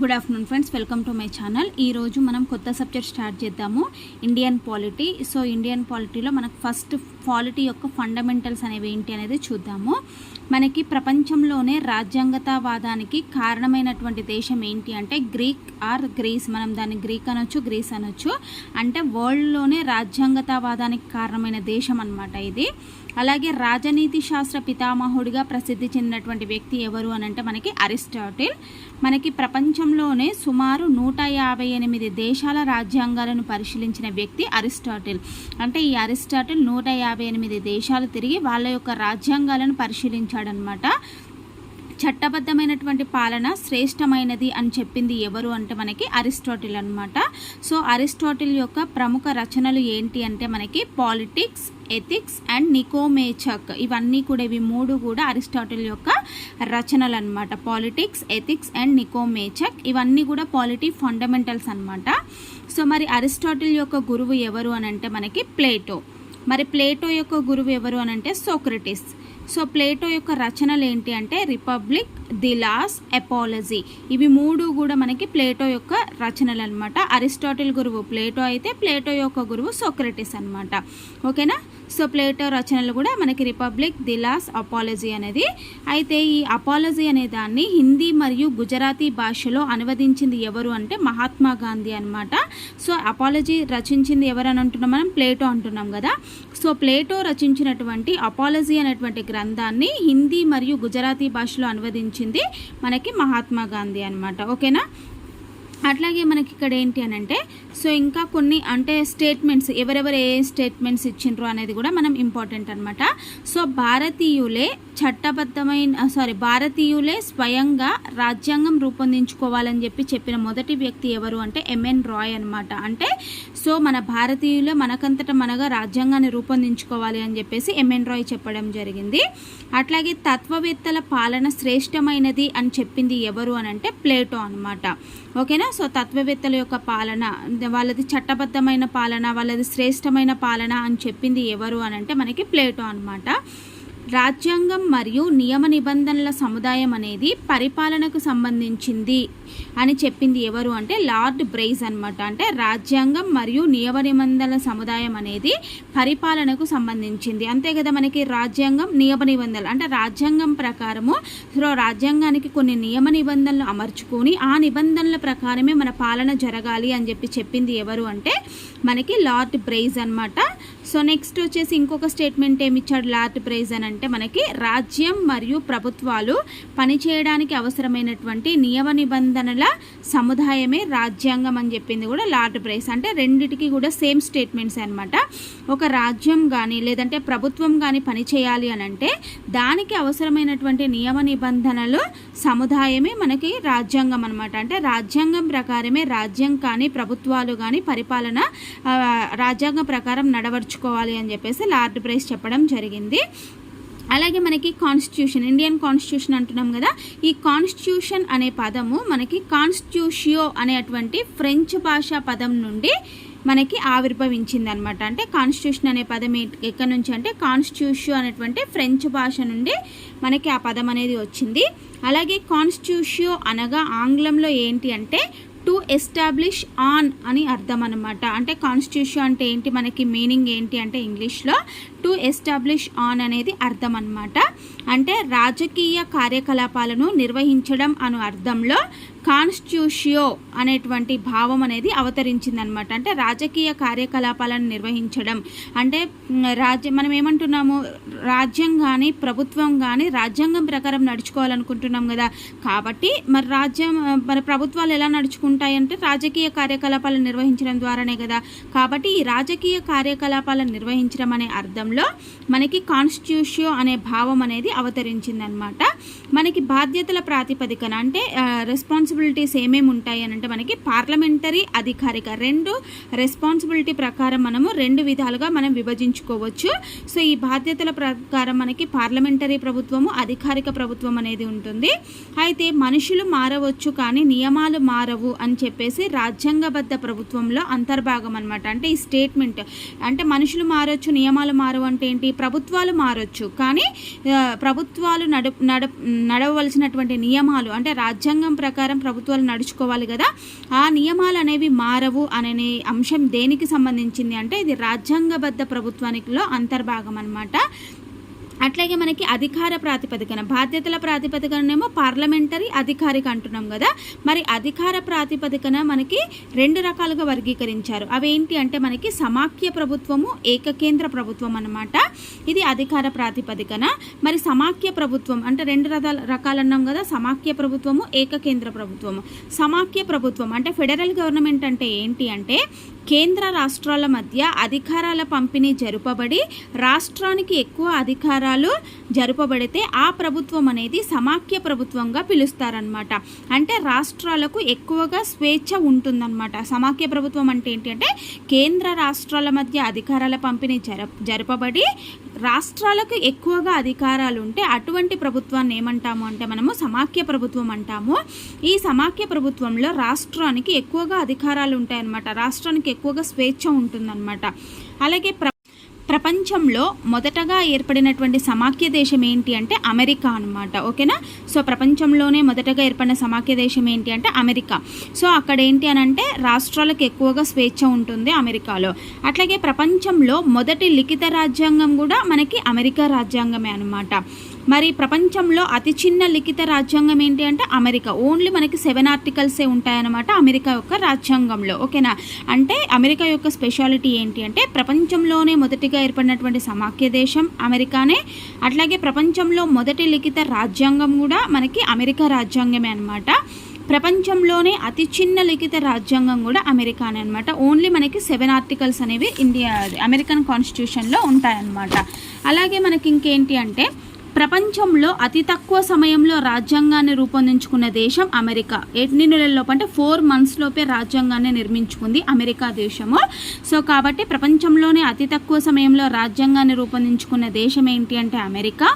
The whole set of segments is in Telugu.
Good afternoon friends welcome to my channel ఈరోజు మనం కొత్త సబ్జెక్ట్ స్టార్ట్ చేద్దాము. ఇండియన్ పాలిటీ సో ఇండియన్ పాలిటీలో మనకు ఫస్ట్ పాలిటీ యొక్క ఫండమెంటల్స్ అనేవి ఏంటి అనేది చూద్దాము. మనకి ప్రపంచంలోనే రాజ్యాంగతావాదానికి కారణమైనటువంటి దేశం ఏంటి అంటే గ్రీక్ ఆర్ గ్రీస్. మనం దాన్ని గ్రీక్ అనొచ్చు గ్రీస్ అనొచ్చు. అంటే వరల్డ్లోనే రాజ్యాంగతావాదానికి కారణమైన దేశం అనమాట ఇది. అలాగే రాజనీతి శాస్త్ర పితామహుడిగా ప్రసిద్ధి చెందినటువంటి వ్యక్తి ఎవరు అని అంటే మనకి అరిస్టాటిల్. మనకి ప్రపంచంలోనే సుమారు నూట యాభై ఎనిమిది దేశాల రాజ్యాంగాలను పరిశీలించిన వ్యక్తి అరిస్టాటిల్. అంటే ఈ అరిస్టాటిల్ నూట యాభై ఎనిమిది దేశాలు తిరిగి వాళ్ళ యొక్క రాజ్యాంగాలను పరిశీలించాడనమాట చట్టబద్ధమైనటువంటి పాలన శ్రేష్టమైనది అని చెప్పింది ఎవరు అంటే మనకి అరిస్టాటిల్ అనమాట సో అరిస్టాటిల్ యొక్క ప్రముఖ రచనలు ఏంటి అంటే మనకి పాలిటిక్స్ ఎథిక్స్ అండ్ నికోమేచక్. ఇవన్నీ కూడా ఇవి మూడు కూడా అరిస్టాటిల్ యొక్క రచనలు అనమాట పాలిటిక్స్ ఎథిక్స్ అండ్ నికోమేచక్. ఇవన్నీ కూడా పాలిటీ ఫండమెంటల్స్ అనమాట సో మరి అరిస్టాటిల్ యొక్క గురువు ఎవరు అని అంటే మనకి ప్లేటో. మరి ప్లేటో యొక్క గురువు ఎవరు అని అంటే సోక్రటిస్. సో ప్లేటో యొక్క రచనలు ఏంటి అంటే రిపబ్లిక్ ది లాస్ ఎపాలజీ ఇవి మూడు కూడా మనకి ప్లేటో యొక్క రచనలు అనమాట అరిస్టాటిల్ గురువు ప్లేటో అయితే ప్లేటో యొక్క గురువు సోక్రటిస్ అనమాట ఓకేనా? సో ప్లేటో రచనలు కూడా మనకి రిపబ్లిక్ ది లాస్ అపాలజీ అనేది. అయితే ఈ అపాలజీ అనే దాన్ని హిందీ మరియు గుజరాతీ భాషలో అనువదించింది ఎవరు అంటే మహాత్మా గాంధీ అనమాట సో అపాలజీ రచించింది ఎవరని అంటున్నాం మనం? ప్లేటో అంటున్నాం కదా. సో ప్లేటో రచించినటువంటి అపాలజీ అనేటువంటి గ్రంథాన్ని హిందీ మరియు గుజరాతీ భాషలో వచ్చింది మనకి మహాత్మా గాంధీ అనమాట ఓకేనా? అట్లాగే మనకి ఇక్కడ ఏంటి అని అంటే సో ఇంకా కొన్ని అంటే స్టేట్మెంట్స్ ఎవరెవరు ఏ స్టేట్మెంట్స్ ఇచ్చిండ్రు అనేది కూడా మనం ఇంపార్టెంట్ అనమాట సో భారతీయులే చట్టబద్ధమైన సారీ భారతీయులే స్వయంగా రాజ్యాంగం రూపొందించుకోవాలని చెప్పి చెప్పిన మొదటి వ్యక్తి ఎవరు అంటే ఎంఎన్ రాయ్ అనమాట అంటే సో మన భారతీయులే మనకంతట మనగా రాజ్యాంగాన్ని రూపొందించుకోవాలి అని చెప్పేసి ఎంఎన్ రాయ్ చెప్పడం జరిగింది. అట్లాగే తత్వవేత్తల పాలన శ్రేష్టమైనది అని చెప్పింది ఎవరు అని అంటే ప్లేటో అనమాట ఓకేనా? సో తత్వవేత్తల యొక్క పాలన వాళ్ళది చట్టబద్ధమైన పాలన వాళ్ళది శ్రేష్టమైన పాలన అని చెప్పింది ఎవరు అని అంటే మనకి ప్లేటో అనమాట రాజ్యాంగం మరియు నియమ నిబంధనల సముదాయం అనేది పరిపాలనకు సంబంధించింది అని చెప్పింది ఎవరు అంటే లార్డ్ బ్రైజ్ అనమాట అంటే రాజ్యాంగం మరియు నియమ నిబంధనల సముదాయం అనేది పరిపాలనకు సంబంధించింది. అంతే కదా మనకి రాజ్యాంగం నియమ నిబంధనలు. అంటే రాజ్యాంగం ప్రకారము సో రాజ్యాంగానికి కొన్ని నియమ నిబంధనలు అమర్చుకొని ఆ నిబంధనల ప్రకారమే మన పాలన జరగాలి అని చెప్పి చెప్పింది ఎవరు అంటే మనకి లార్డ్ బ్రైజ్ అనమాట సో నెక్స్ట్ వచ్చేసి ఇంకొక స్టేట్మెంట్ ఏమి ఇచ్చాడు? లార్డ్ ప్రైజ్ అని అంటే మనకి రాజ్యం మరియు ప్రభుత్వాలు పనిచేయడానికి అవసరమైనటువంటి నియమ నిబంధనల సముదాయమే రాజ్యాంగం అని చెప్పింది కూడా లార్డ్ ప్రైజ్. అంటే రెండిటికి కూడా సేమ్ స్టేట్మెంట్స్ అనమాట ఒక రాజ్యం కానీ లేదంటే ప్రభుత్వం కానీ పనిచేయాలి అని అంటే దానికి అవసరమైనటువంటి నియమ నిబంధనలు సముదాయమే మనకి రాజ్యాంగం అనమాట అంటే రాజ్యాంగం ప్రకారమే రాజ్యం కానీ ప్రభుత్వాలు కానీ పరిపాలన రాజ్యాంగం ప్రకారం నడవర్చుకోవాలి అని చెప్పేసి లార్డ్ ప్రైస్ చెప్పడం జరిగింది. అలాగే మనకి కాన్స్టిట్యూషన్ ఇండియన్ కాన్స్టిట్యూషన్ అంటున్నాం కదా ఈ కాన్స్టిట్యూషన్ అనే పదము మనకి కాన్స్టిట్యూషియో అనేటువంటి ఫ్రెంచ్ భాషా పదం నుండి మనకి ఆవిర్భవించింది అనమాట అంటే కాన్స్టిట్యూషన్ అనే పదం ఎక్కడి నుంచి అంటే కాన్స్టిట్యూషన్ అనేటువంటి ఫ్రెంచ్ భాష నుండి మనకి ఆ పదం అనేది వచ్చింది. అలాగే కాన్స్టిట్యూషియో అనగా ఆంగ్లంలో ఏంటి అంటే టు ఎస్టాబ్లిష్ ఆన్ అని అర్థం అనమాట అంటే కాన్స్టిట్యూషన్ అంటే ఏంటి మనకి మీనింగ్ ఏంటి అంటే ఇంగ్లీష్లో టు ఎస్టాబ్లిష్ ఆన్ అనేది అర్థం అనమాట అంటే రాజకీయ కార్యకలాపాలను నిర్వహించడం అను అర్థంలో కాన్స్టిట్యూషియో అనేటువంటి భావం అనేది అవతరించిందనమాట అంటే రాజకీయ కార్యకలాపాలను నిర్వహించడం. అంటే రాజ్యం మనం ఏమంటున్నాము? రాజ్యం కానీ ప్రభుత్వం కానీ రాజ్యాంగం ప్రకారం నడుచుకోవాలనుకుంటున్నాం కదా. కాబట్టి మరి రాజ్యం మరి ప్రభుత్వాలు ఎలా నడుచుకుంటాయంటే రాజకీయ కార్యకలాపాలను నిర్వహించడం ద్వారానే కదా. కాబట్టి ఈ రాజకీయ కార్యకలాపాలను నిర్వహించడం అనే అర్థంలో మనకి కాన్స్టిట్యూషియో అనే భావం అనేది అవతరించిందనమాట. మనకి బాధ్యతల ప్రాతిపదికన అంటే రెస్పాన్సిబిలిటీస్ ఏమేమి ఉంటాయి అని అంటే మనకి పార్లమెంటరీ అధికారిక రెండు రెస్పాన్సిబిలిటీ ప్రకారం మనము రెండు విధాలుగా మనం విభజించుకోవచ్చు. సో ఈ బాధ్యతల ప్రకారం మనకి పార్లమెంటరీ ప్రభుత్వము అధికారిక ప్రభుత్వం అనేది ఉంటుంది. అయితే మనుషులు మారవచ్చు కానీ నియమాలు మారవు అని చెప్పేసి రాజ్యాంగబద్ధ ప్రభుత్వంలో అంతర్భాగం అనమాట అంటే ఈ స్టేట్మెంట్ అంటే మనుషులు మారవచ్చు నియమాలు మారవు అంటే ఏంటి? ప్రభుత్వాలు మారవచ్చు కానీ ప్రభుత్వాలు నడు నడ నడవలసినటువంటి నియమాలు అంటే రాజ్యాంగం ప్రకారం ప్రభుత్వాలు నడుచుకోవాలి కదా ఆ నియమాలు అనేవి మారవు అనే అంశం దేనికి సంబంధించింది అంటే ఇది రాజ్యాంగబద్ధ ప్రభుత్వానికిలో అంతర్భాగం అనమాట అట్లాగే మనకి అధికార ప్రాతిపదికన బాధ్యతల ప్రాతిపదికనేమో పార్లమెంటరీ అధికారిక అంటున్నాం కదా. మరి అధికార ప్రాతిపదికన మనకి రెండు రకాలుగా వర్గీకరించారు. అవేంటి అంటే మనకి సమాఖ్య ప్రభుత్వము ఏకకేంద్ర ప్రభుత్వం అన్నమాట. ఇది అధికార ప్రాతిపదికన. మరి సమాఖ్య ప్రభుత్వం అంటే రెండు రకాల రకాలు అన్నాం కదా. సమాఖ్య ప్రభుత్వము ఏకకేంద్ర ప్రభుత్వము. సమాఖ్య ప్రభుత్వం అంటే ఫెడరల్ గవర్నమెంట్ అంటే ఏంటి అంటే కేంద్ర రాష్ట్రాల మధ్య అధికారాల పంపిణీ జరుపబడి రాష్ట్రానికి ఎక్కువ అధికారాలు జరుపబడితే ఆ ప్రభుత్వం అనేది సమాఖ్య ప్రభుత్వంగా పిలుస్తారనమాట అంటే రాష్ట్రాలకు ఎక్కువగా స్వేచ్ఛ ఉంటుందన్నమాట. సమాఖ్య ప్రభుత్వం అంటే ఏంటి అంటే కేంద్ర రాష్ట్రాల మధ్య అధికారాల పంపిణీ జర జరపబడి రాష్ట్రాలకు ఎక్కువగా అధికారాలు ఉంటే అటువంటి ప్రభుత్వాన్ని ఏమంటాము అంటే మనము సమాఖ్య ప్రభుత్వం అంటాము. ఈ సమాఖ్య ప్రభుత్వంలో రాష్ట్రానికి ఎక్కువగా అధికారాలు ఉంటాయన్నమాట. రాష్ట్రానికి ఎక్కువగా స్వేచ్ఛ ఉంటుందన్నమాట. అలాగే ప్ర ప్రపంచంలో మొదటగా ఏర్పడినటువంటి సమాఖ్య దేశం ఏంటి అంటే అమెరికా అనమాట ఓకేనా? సో ప్రపంచంలోనే మొదటగా ఏర్పడిన సమాఖ్య దేశం ఏంటి అంటే అమెరికా. సో అక్కడ ఏంటి అని అంటే రాష్ట్రాలకు ఎక్కువగా స్వేచ్ఛ ఉంటుంది అమెరికాలో. అట్లాగే ప్రపంచంలో మొదటి లిఖిత రాజ్యాంగం కూడా మనకి అమెరికా రాజ్యాంగమే అనమాట మరి ప్రపంచంలో అతి చిన్న లిఖిత రాజ్యాంగం ఏంటి అంటే అమెరికా. ఓన్లీ మనకి సెవెన్ ఆర్టికల్సే ఉంటాయన్నమాట అమెరికా యొక్క రాజ్యాంగంలో. ఓకేనా? అంటే అమెరికా యొక్క స్పెషాలిటీ ఏంటి అంటే ప్రపంచంలోనే మొదటిగా ఏర్పడినటువంటి సమాఖ్య దేశం అమెరికానే. అట్లాగే ప్రపంచంలో మొదటి లిఖిత రాజ్యాంగం కూడా మనకి అమెరికా రాజ్యాంగమే అనమాట ప్రపంచంలోనే అతి చిన్న లిఖిత రాజ్యాంగం కూడా అమెరికానే అనమాట ఓన్లీ మనకి సెవెన్ ఆర్టికల్స్ అనేవి ఇండియా అమెరికన్ కాన్స్టిట్యూషన్లో ఉంటాయన్నమాట. అలాగే మనకి ఇంకేంటి అంటే ప్రపంచంలో అతి తక్కువ సమయంలో రాజ్యాంగాన్ని రూపొందించుకున్న దేశం అమెరికా. ఎన్ని నెలల్లోపు అంటే ఫోర్ మంత్స్ లోపే రాజ్యాంగాన్ని నిర్మించుకుంది అమెరికా దేశము. సో కాబట్టి ప్రపంచంలోనే అతి తక్కువ సమయంలో రాజ్యాంగాన్ని రూపొందించుకున్న దేశం ఏంటి అంటే అమెరికా.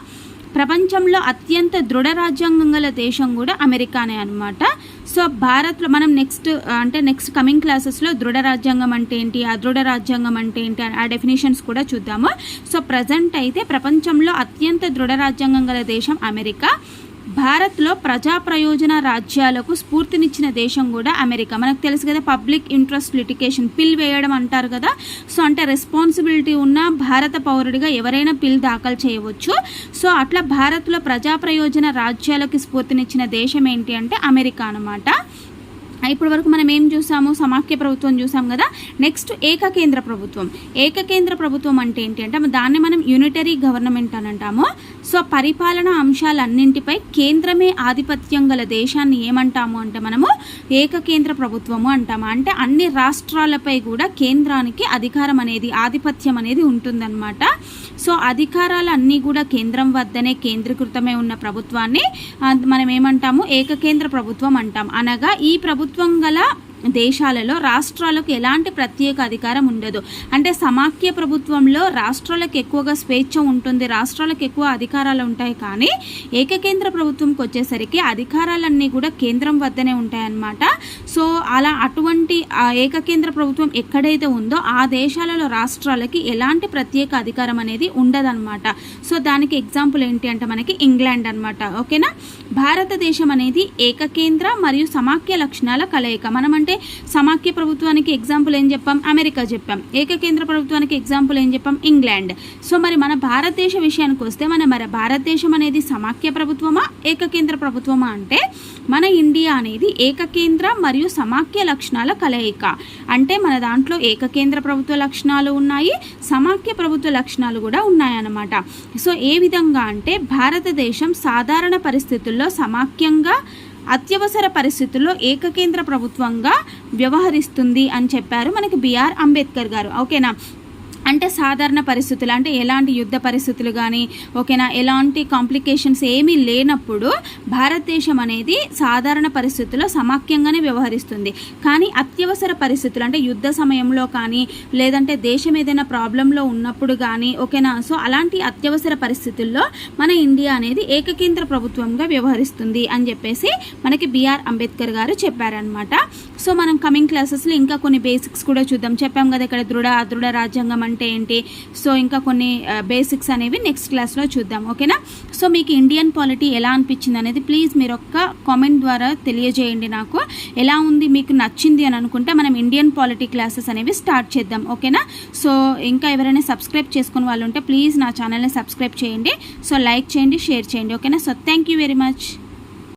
ప్రపంచంలో అత్యంత దృఢ రాజ్యాంగం గల దేశం కూడా అమెరికానే అనమాట సో భారత్లో మనం నెక్స్ట్ అంటే నెక్స్ట్ కమింగ్ క్లాసెస్లో దృఢ రాజ్యాంగం అంటే ఏంటి అదృఢ రాజ్యాంగం అంటే ఏంటి ఆ డెఫినేషన్స్ కూడా చూద్దాము. సో ప్రజెంట్ అయితే ప్రపంచంలో అత్యంత దృఢ రాజ్యాంగం గల దేశం అమెరికా. భారత్లో ప్రజా ప్రయోజన రాజ్యాలకు స్ఫూర్తినిచ్చిన దేశం కూడా అమెరికా. మనకు తెలుసు కదా పబ్లిక్ ఇంట్రెస్ట్ లిటికేషన్ పిల్ వేయడం అంటారు కదా. సో అంటే రెస్పాన్సిబిలిటీ ఉన్న భారత పౌరుడిగా ఎవరైనా పిల్ దాఖలు చేయవచ్చు. సో అట్లా భారత్లో ప్రజా ప్రయోజన రాజ్యాలకు స్ఫూర్తినిచ్చిన దేశం ఏంటి అంటే అమెరికా అనమాట ఇప్పటి వరకు మనం ఏం చూసాము? సమాఖ్య ప్రభుత్వం చూసాం కదా. నెక్స్ట్ ఏకకేంద్ర ప్రభుత్వం. ఏకకేంద్ర ప్రభుత్వం అంటే ఏంటి అంటే దాన్ని మనం యూనిటరీ గవర్నమెంట్ అని అంటాము. సో పరిపాలన అంశాలన్నింటిపై కేంద్రమే ఆధిపత్యం గల దేశాన్ని ఏమంటాము అంటే మనము ఏకకేంద్ర ప్రభుత్వము అంటాము. అంటే అన్ని రాష్ట్రాలపై కూడా కేంద్రానికి అధికారం అనేది ఆధిపత్యం అనేది ఉంటుందన్నమాట. సో అధికారాలు అన్నీ కూడా కేంద్రం వద్దనే కేంద్రీకృతమై ఉన్న ప్రభుత్వాన్ని మనం ఏమంటాము ఏకకేంద్ర ప్రభుత్వం అంటాం. అనగా ఈ ప్రభుత్వం గల దేశాలలో రాష్ట్రాలకు ఎలాంటి ప్రత్యేక అధికారం ఉండదు. అంటే సమాఖ్య ప్రభుత్వంలో రాష్ట్రాలకు ఎక్కువగా స్వేచ్ఛ ఉంటుంది రాష్ట్రాలకు ఎక్కువ అధికారాలు ఉంటాయి. కానీ ఏకకేంద్ర ప్రభుత్వంకి వచ్చేసరికి అధికారాలన్నీ కూడా కేంద్రం వద్దనే ఉంటాయన్నమాట. సో అలా అటువంటి ఆ ఏకకేంద్ర ప్రభుత్వం ఎక్కడైతే ఉందో ఆ దేశాలలో రాష్ట్రాలకి ఎలాంటి ప్రత్యేక అధికారం అనేది ఉండదన్నమాట. సో దానికి ఎగ్జాంపుల్ ఏంటి అంటే మనకి ఇంగ్లాండ్ అన్నమాట. ఓకేనా? భారతదేశం అనేది ఏకకేంద్ర మరియు సమాఖ్య లక్షణాల కలయిక. మనం అంటే సమాఖ్య ప్రభుత్వానికి ఎగ్జాంపుల్ ఏం చెప్పాం? అమెరికా చెప్పాం. ఏకకేంద్ర ప్రభుత్వానికి ఎగ్జాంపుల్ ఏం చెప్పాం? ఇంగ్లాండ్. సో మరి మన భారతదేశ విషయానికి వస్తే మన మరి భారతదేశం అనేది సమాఖ్య ప్రభుత్వమా? ఏకకేంద్ర ప్రభుత్వమా అంటే మన ఇండియా అనేది ఏకకేంద్ర మరియు సమాఖ్య లక్షణాల కలయిక. అంటే మన దాంట్లో ఏకకేంద్ర ప్రభుత్వ లక్షణాలు ఉన్నాయి సమాఖ్య ప్రభుత్వ లక్షణాలు కూడా ఉన్నాయన్నమాట. సో ఏ విధంగా అంటే భారతదేశం సాధారణ పరిస్థితుల్లో సమాఖ్యంగా అత్యవసర పరిస్థితుల్లో ఏకకేంద్ర ప్రభుత్వంగా వ్యవహరిస్తుంది అని చెప్పారు మనకి బిఆర్ అంబేద్కర్ గారు. ఓకేనా? అంటే సాధారణ పరిస్థితులు అంటే ఎలాంటి యుద్ధ పరిస్థితులు కానీ ఓకేనా ఎలాంటి కాంప్లికేషన్స్ ఏమీ లేనప్పుడు భారతదేశం అనేది సాధారణ పరిస్థితుల్లో సమాఖ్యంగానే వ్యవహరిస్తుంది. కానీ అత్యవసర పరిస్థితులు అంటే యుద్ధ సమయంలో కానీ లేదంటే దేశం ఏదైనా ప్రాబ్లంలో ఉన్నప్పుడు కానీ ఓకేనా సో అలాంటి అత్యవసర పరిస్థితుల్లో మన ఇండియా అనేది ఏకకేంద్ర ప్రభుత్వంగా వ్యవహరిస్తుంది అని చెప్పేసి మనకి బిఆర్ అంబేద్కర్ గారు చెప్పారనమాట సో మనం కమింగ్ క్లాసెస్లో ఇంకా కొన్ని బేసిక్స్ కూడా చూద్దాం. చెప్పాం కదా ఇక్కడ దృఢ అదృఢ రాజ్యాంగం అంటే ఏంటి? సో ఇంకా కొన్ని బేసిక్స్ అనేవి నెక్స్ట్ క్లాస్లో చూద్దాం. ఓకేనా సో మీకు ఇండియన్ పాలిటీ ఎలా అనిపించింది అనేది ప్లీజ్ మీరు ఒక్క కామెంట్ ద్వారా తెలియజేయండి నాకు. ఎలా ఉంది మీకు నచ్చింది అని అనుకుంటే మనం ఇండియన్ పాలిటీ క్లాసెస్ అనేవి స్టార్ట్ చేద్దాం. ఓకేనా సో ఇంకా ఎవరైనా సబ్స్క్రైబ్ చేసుకుని వాళ్ళు ఉంటే ప్లీజ్ నా ఛానల్ని సబ్స్క్రైబ్ చేయండి. సో లైక్ చేయండి షేర్ చేయండి. ఓకేనా so thank you very much